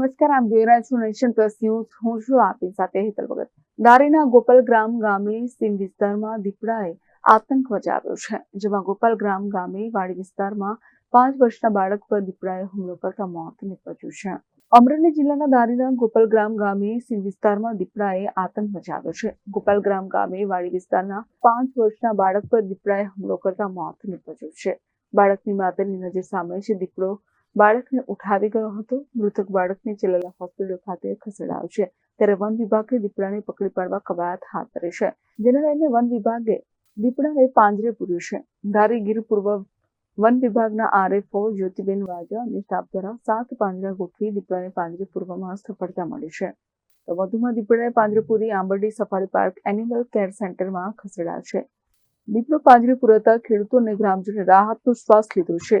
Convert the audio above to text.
નમસ્કાર, આમ જોઈ રહ્યા છું નેશન પ્લસ ન્યૂઝ. હું છું આપની સાથે હેતલ ભગત. દારીના ગોપાલગ્રામ ગામે સીમ વિસ્તારમાં દીપડાએ આતંક મચાવ્યો છે, જેમાં ગોપાલગ્રામ ગામે વાડી વિસ્તારમાં પાંચ વર્ષના બાળક પર દીપડાએ હુમલો કરતા મોત નીપજ્યું છે. અમરેલી જિલ્લાના દારીના ગોપાલગ્રામ ગામે સીમ વિસ્તારમાં દીપડાએ આતંક મચાવ્યો છે. ગોપાલગ્રામ ગામે વાડી વિસ્તારના પાંચ વર્ષના બાળક પર દીપડાએ હુમલો કરતા મોત નીપજ્યું છે. બાળકની માતાની નજર સામે છે દીપડો બાળકને ઉઠાવી ગયો હતો. મૃતક બાળકને ચેલેલા હોસ્પિટલ ખાતે ખસેડાયો છે ત્યારે વન વિભાગે દીપડાને પકડી પાડવા કવાયત હાથ ધરી છે. જેને લઈને વન વિભાગે દીપડાને પાંજરે પૂર્યું છે. ધારી ગીર પૂર્વ વન વિભાગના આરએફઓ જ્યોતિબેન વાજા અને સ્ટાફ દ્વારા સાત પાંજરા ગોઠવી દીપડાને પાંજરે પૂરવામાં સફળતા મળી છે. તો વધુમાં દીપડાએ પાંજરેપુરી Ambardi safari park animal care સેન્ટરમાં ખસેડાયો છે દીપડો પાંજરે પુરાતા ખેડૂતો અને ગ્રામજનોએ રાહતનો શ્વાસ લીધો છે.